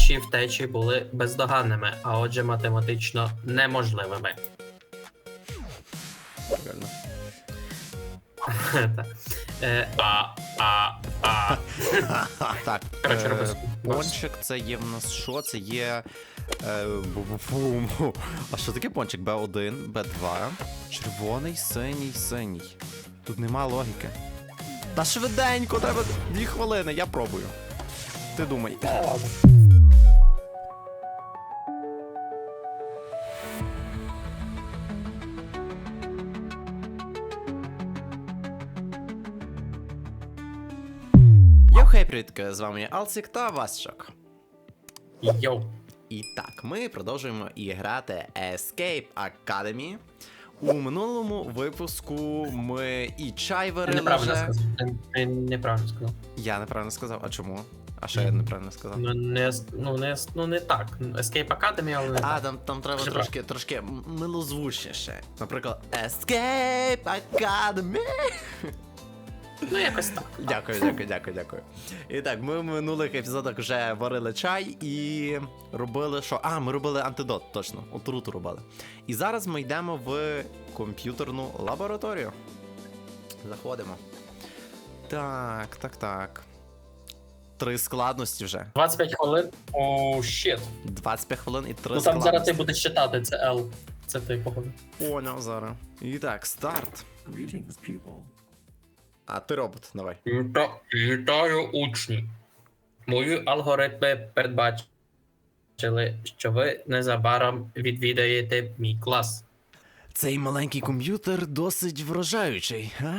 Ваші втечі були бездоганними, а отже, математично неможливими. Так. Пончик це є в нас що? Це є. Е, а що таке пончик? Б1, Б2, червоний, синій, синій. Тут нема логіки. Та швиденько, треба дві хвилини, я пробую. Ти думай. Привітки, з вами я Алцик та Васчок. Йоу. І так, ми продовжуємо і грати Escape Academy. У минулому випуску ми і чай варили Неправильно вже. сказав. Ти Неправильно сказав. Я неправильно сказав, а чому? А що я неправильно сказав? Ну не, ну, не, ну, не так. Escape Academy, але не А, так. там, там треба Скажи трошки, трошки милозвучніше. Наприклад, Escape Academy. Ну, якось так. Дякую, дякую, дякую, дякую. І так, ми в минулих епізодах вже варили чай і робили що? А, ми робили антидот, точно, отруту робили. І зараз ми йдемо в комп'ютерну лабораторію. Заходимо. Так, так, так. Три складності вже. 25 хвилин. О, щит. 25 хвилин і три Ну там зараз ти будеш читати, це L. Це ти, походу. Поняв зараз. І так, старт. Greetings, pupil. А ти робот, давай. Віта- Вітаю, учні. Мої алгоритми передбачили, що ви незабаром відвідаєте мій клас. Цей маленький комп'ютер досить вражаючий, а?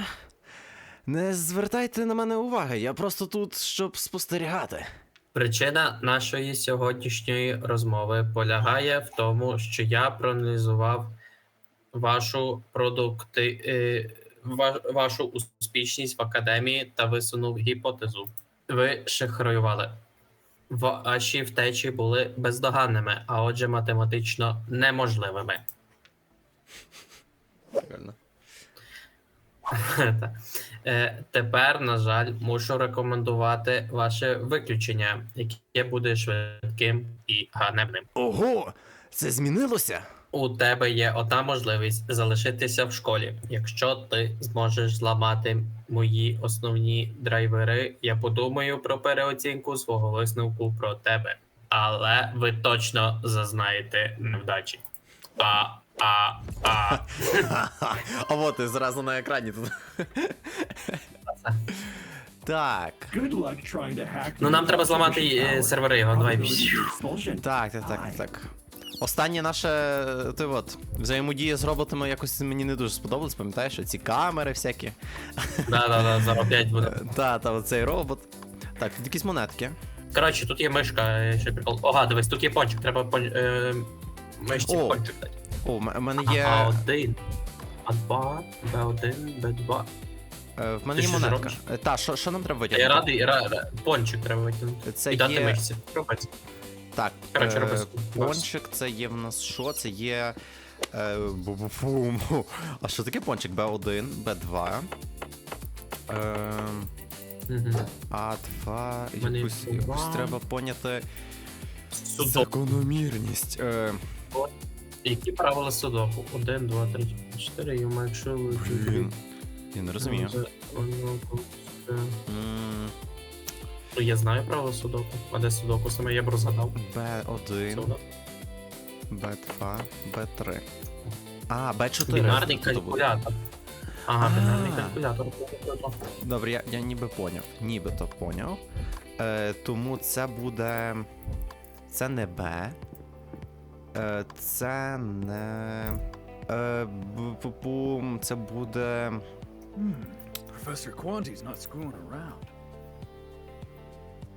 Не звертайте на мене уваги, я просто тут, щоб спостерігати. Причина нашої сьогоднішньої розмови полягає в тому, що я проаналізував вашу продукти, е, вашу успішність в академії та висунув гіпотезу. Ви шахраювали. Ваші втечі були бездоганними, а отже, математично неможливими. Е, Тепер, на жаль, мушу рекомендувати ваше виключення, яке буде швидким і ганебним. Ого! Це змінилося? У тебе є одна можливість залишитися в школі. Якщо ти зможеш зламати мої основні драйвери, я подумаю про переоцінку свого висновку про тебе. Але ви точно зазнаєте невдачі. А, а, а. А от і зразу на екрані тут. Так. Good luck trying to hack. Ну нам треба зламати е, сервери його. Давай. Так, так, так, так. Останнє наше. Ти от, взаємодія з роботами якось мені не дуже сподобалось, пам'ятаєш, ці камери всякі. Да, да, да, зараз опять буде. Та, та, оцей робот. Так, тут якісь монетки. Коротше, тут є мишка, е, ще прикол. Ога, дивись, тут є пончик, треба пон... е... мишці О. пончик дати. О, в мене є. А1, А2, Б1, Б2. е, В мене Ти є що монетка. зробиш? Е, Та, що, що нам треба Я витягнути? радий, ра, ра, пончик треба витягнути. Це І дати є- мишці. Так, е, пончик це є в нас що? Це є. Е, а що таке пончик? Б1, Б2. Е, Мгм. А2. Мене Якусь, є якусь два. треба поняти. Судоку. Закономірність. Е, Які правила судоку? 1, 2, 3, 4, you make sure you блін. Я не розумію. Ну, Я знаю правила судоку. А де судоку саме я б розгадав. Б1, Судоку. Б2, Б3. А, Б4. Бінарний тут калькулятор. Ага, А. бінарний калькулятор. Добре, я, я ніби поняв. Нібито поняв. Е, тому це буде. Це не Б. Е, це не. Е, бу-бу-бум, це буде. Professor Quanti's not screwing around.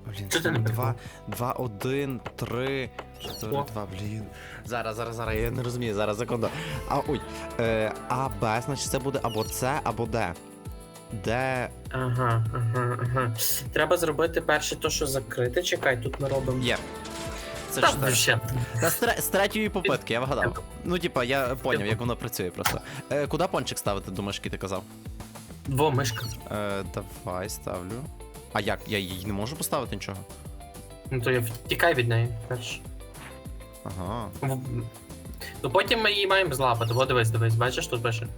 Блін, ти не 2, 2, 1, 3, 4, О. 2, блін. Зараз, зараз, зараз, я не розумію, зараз секунду. А, ой. Е, а, Б, значить це буде або С, або Д. Д. Ага, ага, ага. Треба зробити перше то, що закрите. Чекай, тут ми робимо. Є. Це Та, чотири. ще. Та з, тре- з третьої попитки, я вгадав. Ну, типа, я поняв, як воно працює просто. Е, куди пончик ставити, думаєш, який ти казав? Дво мишка. Е, давай ставлю. А як? Я її не можу поставити нічого? Ну то я втікай від неї. перш. Ага. В- Ну потім ми її маємо злапати. Во дивись, дивись, бачиш, тут пише.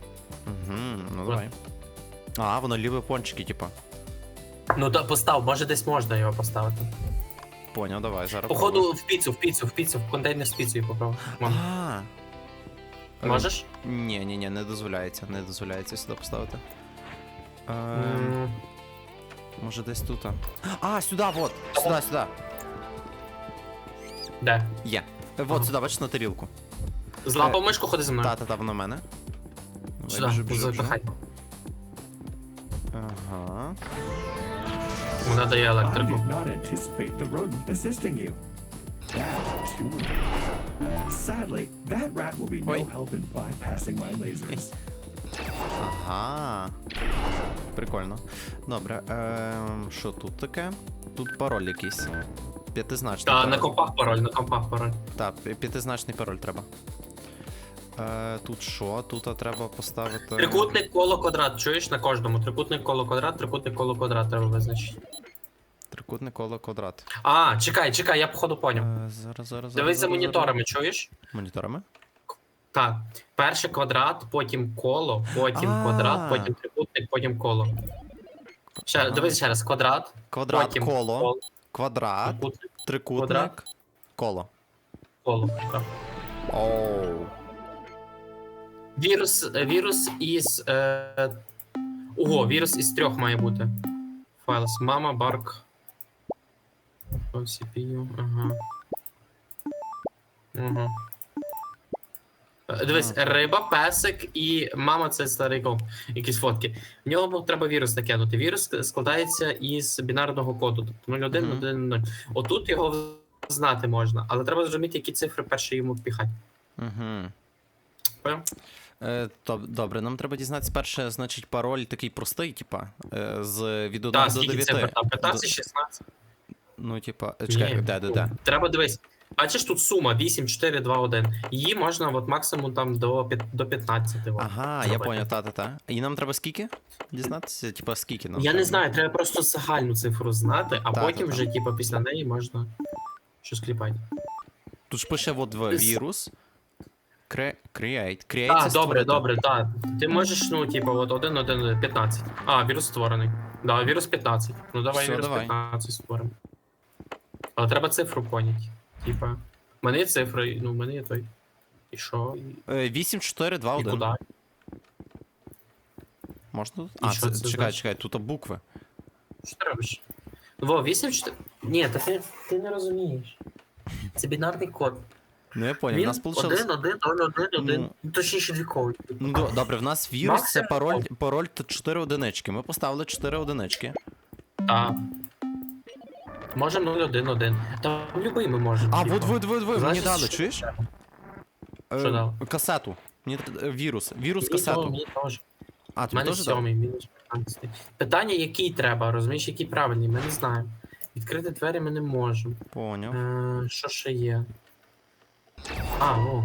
Угу, ну давай. А, воно ліве пончики, типа. Ну то постав, може десь можна його поставити. Поняв, давай, зараз. Походу в піцу, в піцу, в піцу, в контейнер з піцею попробуй. Мам, А. Е, Можеш? Ні, ні, ні, не дозволяється, не дозволяється сюди поставити. Е, М, може десь тут. А, сюди, вот. Сюди, сюди. Де? Є. Е, Вот Ага. сюди, бачиш на тарілку. Злапав мишку, ходи за мною. Та, та, та, воно в мене. Давай, Сюди, біжу, біжу, запихай. Ага. Вона дає I електрику. did not anticipate the rodent assisting you. That too. Sadly, that rat will be no help in bypassing my lasers. Ага. Прикольно. Добре. Ем, що тут таке? Тут пароль якийсь. П'ятизначний. Та, пароль. на компах пароль, на компах пароль. Так, п'ятизначний пароль треба. Е, тут що? Тут треба поставити. Трикутник, коло, квадрат. Чуєш на кожному? Трикутник, коло, квадрат, трикутник, коло, квадрат треба визначити. Трикутник коло квадрат. А, чекай, чекай, я походу поняв. Е, зараз, зараз. Дивись за зараз, моніторами, чуєш? Моніторами? Так. Перше квадрат, потім коло, потім А. квадрат, потім трикутник, потім коло. Ще, дивись ще раз, квадрат, Квадрат, потім коло, квадрат, трикутник, трикутник, квадрат. коло. коло. Так. Оу. Вірус, е, вірус із. Е... Ого, вірус із трьох має бути. Файлс. Мама, барк. CPU, ага. Ага. Е, Дивись, риба, песик і мама це старий комп. Якісь фотки. В нього бу- треба вірус накинути. Вірус складається із бінарного коду, тобто 01, Мгм. 1, 0. Отут його знати можна, але треба зрозуміти, які цифри перші йому впіхати. Угу. Е, то, добре, нам треба дізнатися перше, значить, пароль такий простий, типа, е, з від 1 Так, до скільки 9. там? 15, 16? Ну, типа, е, чекай, Ні. де, де, де. Треба дивись. Бачиш, тут сума 8, 4, 2, 1. Її можна от максимум там до, до 15. от, Ага, я зробити. поняв, та, та, та. І нам треба скільки? Дізнатися? Типа, скільки нам Я треба? не знаю, треба просто загальну цифру знати, а Та, потім та, та. вже, типу, після неї можна щось кліпати. Тут ж пише от в вірус. Кре... Create. Create Так, це добре, створити. добре, так. Ти можеш, ну, типу, от 1, 1, 15. А, вірус створений. Да, вірус 15. Ну давай Всьо, вірус давай. 15 створимо. Але треба цифру поняти. Типа, в мене є цифри, ну, в мене є той. І що? І, Е, 8, 4, 2, і 1. куди? Можна тут? А, що це, це чекай, значить? чекай, тут букви. Що ти робиш? Во, 8 4. Ні, та ти, ти не розумієш. Це бінарний код. Ну я поняв, у Він нас получилось. 1, 1, 0, 1, 1. Ну. Ну, точніше двіковий. Ну, до- добре, в нас вірус це Максимум. пароль, пароль та 4 одинички. Ми поставили 4 одинички. Так. Можемо 0, 1, 1. Та любий ми можемо. А, типа. вот, вот, вот, вот, мені Значить, дали, що чуєш? треба? Е, Що дали? Касету. Мені е, вірус. Вірус Мені касету. Мені теж. А, У тобі мене теж дали? сьомий, мінус 15. Питання, який треба, розумієш, який правильний, ми не знаємо. Відкрити двері ми не можемо. Поняв. Е, що ще є? А, о,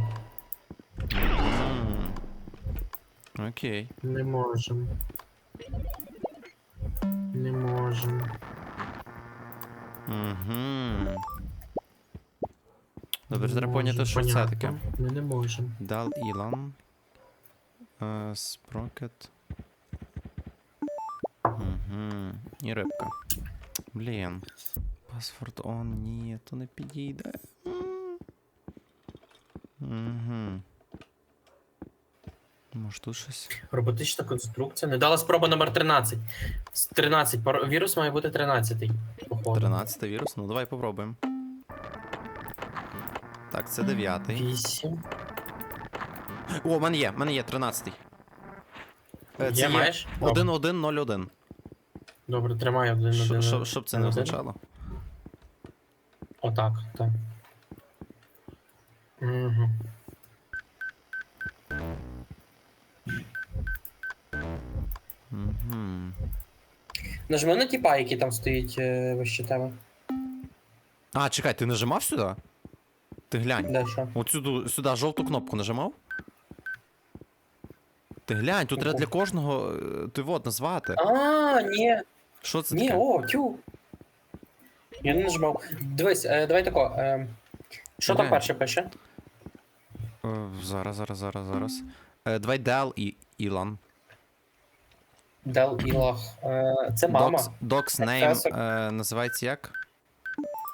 М. Окей. не можемо. Не можемо. Угу. Добре, треба поняти, що це таке. Ми не можемо. Дал Ілан. Е, Спрокет. Угу. І рибка. Блін. Паспорт он, ні, то не підійде. Угу. Може тут щось. Роботична конструкція. Не дала спроба номер 13. 13. Вірус має бути 13. Походу. 13 вірус, ну давай попробуємо. Так, це 9. 8. О, в мене є, в мене є 13. Е, Це Є, маєш? О, 1101. Добре, тримай один Що- один. що- Щоб це не один. означало. Отак, так. Угу. Угу. Нажми на тіпа, який там стоїть е, вище тебе. А, чекай, ти нажимав сюди? Ти глянь. Де що? От сюди, сюди жовту кнопку нажимав? Ти глянь, тут треба для кожного е, ти вот назвати. А, ні. Що це Ні, таке? о, тю. Я не нажимав. Дивись, е, давай тако. Е, що там перше пише? Е, зараз, зараз, зараз, зараз. Е, давай Дел і Ілан. Дел Ілах. Е, це мама. Docs, docs name Професор. е, називається як?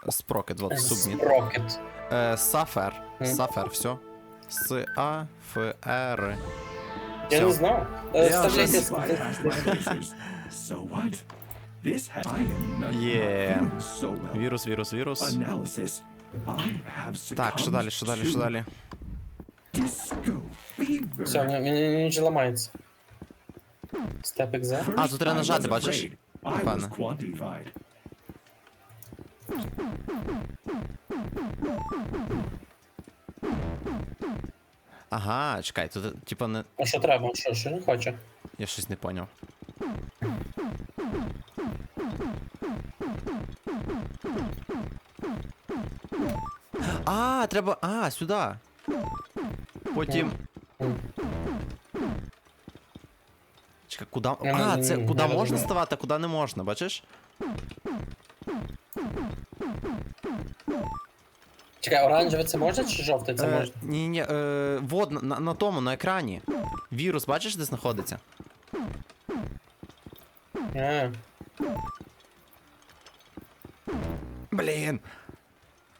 Sprocket, вот, submit. Спрокет. Е, Сафер. Мгм. Сафер, все. С А Ф Р. Я не знав. Е, Я Вставляйте. вже Bypass my filters. So what? This ha- I am not Yeah. doing so well. Вірус, вірус, вірус. Analysis. I have Так, що далі, що далі, що далі? Все, він, він, він вже ламається. Степ екзе. А, тут треба нажати, бачиш? Пане. Ага, чекай, тут типа не. А що треба? Що, що він хоче? Я щось не поняв. А, треба. А, сюди. Потім. М. куди. Не, А, не, це не, куди не можна розумію. ставати, а куди не можна, бачиш? Чекай, оранжеве це можна чи жовте це Е, можна? ні, ні, е, вот на, на, тому, на екрані. Вірус, бачиш, де знаходиться? А, Блін.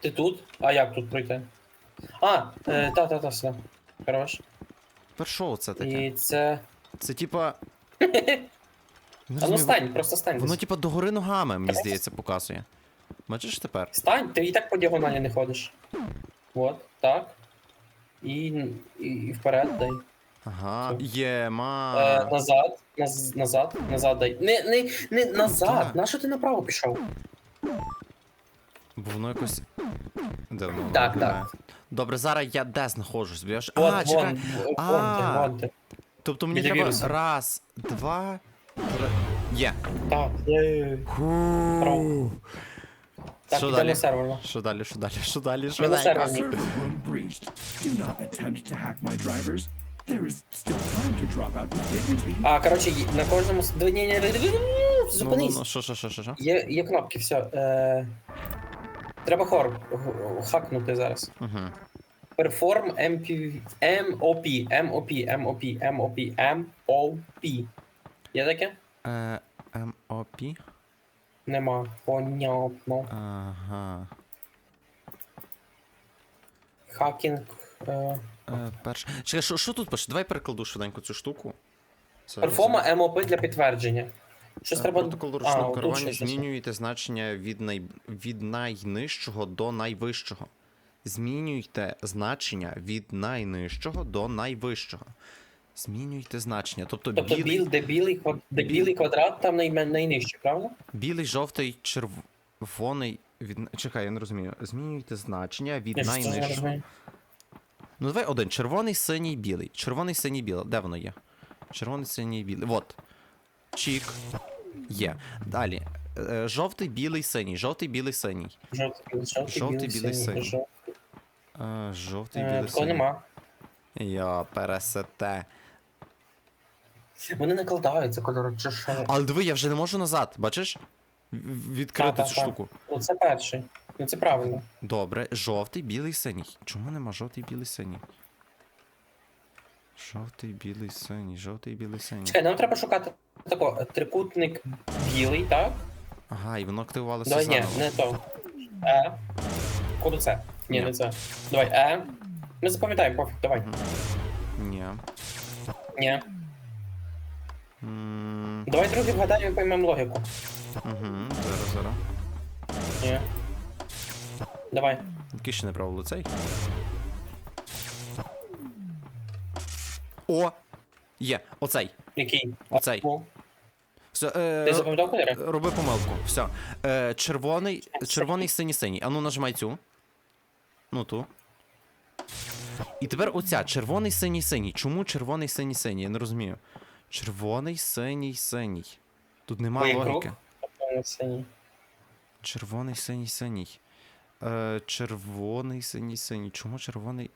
ти тут? А як тут пройти? А, е, та, та, та, все. Хорош. Що це таке? І це. Це типа. Не А ну розумію, стань, просто стань. Воно десь. типа догори ногами, мені здається, показує. Бачиш тепер? Стань, ти і так по діагоналі не ходиш. От, так. І, і, і вперед дай. Ага, є, ма. Е, назад, наз, назад, назад дай. Не, не, не назад. Так. Нащо ти направо пішов? Бо воно якось. Де воно? Так, так. Добре, зараз я де знаходжусь, б'єш? Вон, А, чекай. вон, вон, А. ти, вон ти. Тобто мені біля треба вірусу. раз, два, три. Є. Так. Так, Що далі? сервер. Що далі, що далі, що далі, що далі? сервер. Server breached. Do not attempt to hack my drivers. There is still time to drop out with dignity. А, коротше, є- на кожному... с- Ні, ні, ні, ні, ні, ні, Ну, ну, Зупинись. ну, що, що, що, що, що? Є, є кнопки, все. Е... Треба хор г- хакнути зараз. Угу. Perform MP... MOP, MOP, MOP, MOP, MOP. Є таке? Е, МОП. Нема. Понятно. Ага. Хакінг. Е... Е. Чекай, що, що тут пише? Давай перекладу швиденько цю штуку. Це Перформа МОП для підтвердження. Щось Е, треба. Протокол А, ручного керування змінюєте значення від, най... від найнижчого до найвищого. Змінюйте значення від найнижчого до найвищого. Змінюйте значення. Тобто, Тобто білий, біл, де білий, де білий квадрат, там найме- найнижче, правда? білий, жовтий, червоний. Від... Чекай, я не розумію. Змінюйте значення від Я найнижчого. Ну давай один. Червоний, синій, білий. Червоний, синій, білий. Де воно є? Червоний, синій, білий. Вот. Чік. Є. Далі. Е, Жовтий, білий, синій. Жовтий, білий, синій. Жовтий, білий, синій. Жовтий. Е, Е, білий, Такого синій. нема. Я пересете. Вони накладаються кольори, чи що? Але диви, я вже не можу назад, бачиш? В- Відкрити Так, цю штуку. Ну це перший. Ну це правильно. Добре, жовтий, білий, синій. Чому нема жовтий, білий, синій? Жовтий, білий, синій, жовтий, білий, синій. Чекай, нам треба шукати тако, трикутник білий, так? Ага, і воно активувалося Давай, ні, заново. не то. Е. Куди це? Ні, Ні. не це. Давай, Е. Ми запам'ятаємо, пофіг, давай. Ні. Ні. М, Давай другий вгадаємо і поймемо логіку. Угу, зараз, зараз. Ні. Давай. Який ще не правило цей? О! Є, оцей. Який? Оцей. Ну, Все, Ти е, запам'ятав кольори? роби помилку. Все. Е, червоний, червоний, синій, синій. Ану нажимай цю. Ну ту. І тепер оця. Червоний, синій, синій. Чому червоний, синій, синій? Я не розумію. Червоний, синій, синій. Тут нема Ой, логіки. Синій. Червоний, синій, синій. Е, червоний, синій, синій. Чому червоний?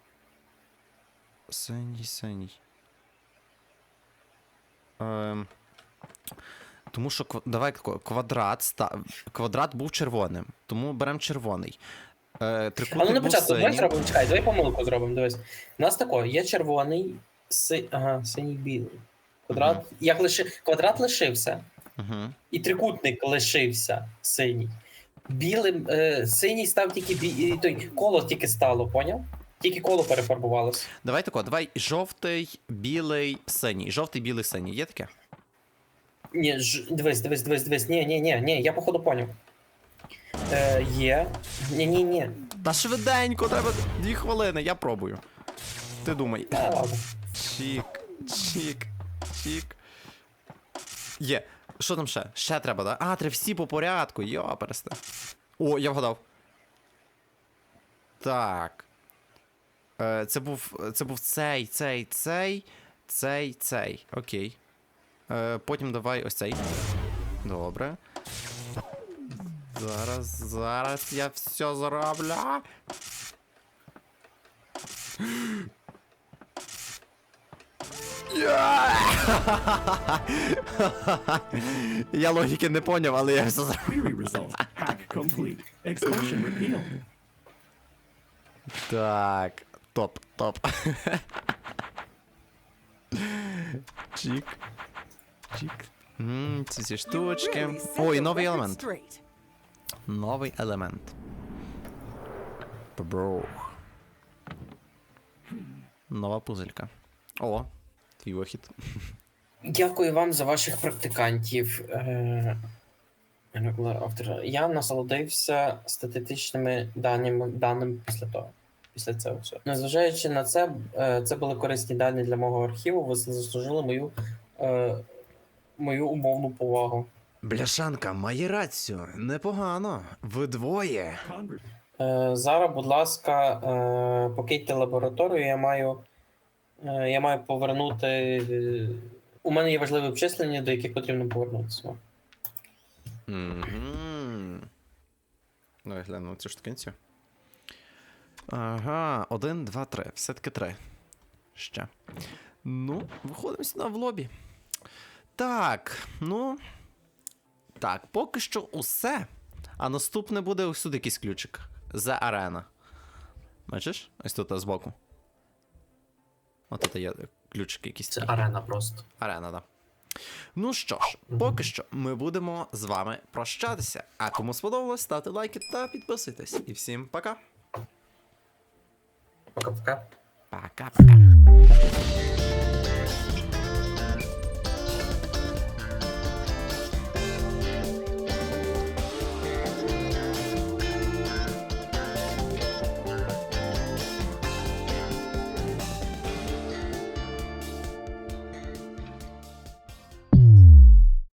Синій, синій. Ем, Тому що давай квадрат, ста... квадрат був червоним, тому беремо червоний. Е, трикутник Але на початку давай зробимо, чекай, давай помилку зробимо. Дивись. У нас тако, є червоний, си... ага, синій білий. Квадрат. Як лиши... Квадрат лишився, Угу. і трикутник лишився синій. Білим, е, синій став тільки бі... той коло тільки стало, поняв? Тільки коло перефарбувалося. Давай тако, давай жовтий, білий, синій. Жовтий, білий, синій. Є таке? Ні, ж... дивись, дивись, дивись, дивись. Ні, ні, ні, ні, я походу поняв. Е, є. Ні, ні, ні. Та швиденько, треба дві хвилини, я пробую. Ти думай. Та ладно. Чік, чік, чік. Є. Що там ще? Ще треба, да? А, треба всі по порядку. Йо, пересте. О, я вгадав. Так. Е, це був. Це був цей, цей, цей, цей, цей. Окей. Е, потім давай ось цей. Добре. Зараз, зараз я все зроблю. Я логіки не поняв, але я все repealed. Так, топ, топ. Чік. М, Ці всі штучки. О, і новий елемент. Новий елемент. Бро. Нова пузелька. О, твій вихід. Дякую вам за ваших практикантів. Е. Я насолодився статистичними даними, даними після того. Після цього всього. Незважаючи на це, е, це були корисні дані для мого архіву. Ви заслужили мою, е, мою умовну повагу. Бляшанка має рацію. Непогано. Ви двоє. Е, зараз, будь ласка, е, покиньте лабораторію. Я маю, е, я маю повернути. е, У мене є важливі обчислення, до яких потрібно повернутися. Угу. Давай глянемо цю штукенцю. Ага, один, два, три. Все-таки три. Ще. Ну, виходимо сюди в лобі. Так, ну. Так, поки що усе. А наступне буде ось тут якийсь ключик. За арена. Бачиш? Ось тут збоку. От тут є ключик якийсь. Це арена просто. Арена, да. Ну що ж, поки що ми будемо з вами прощатися. А кому сподобалось, ставте лайки та підписуйтесь. І всім пока. Пока-пока. Пока-пока.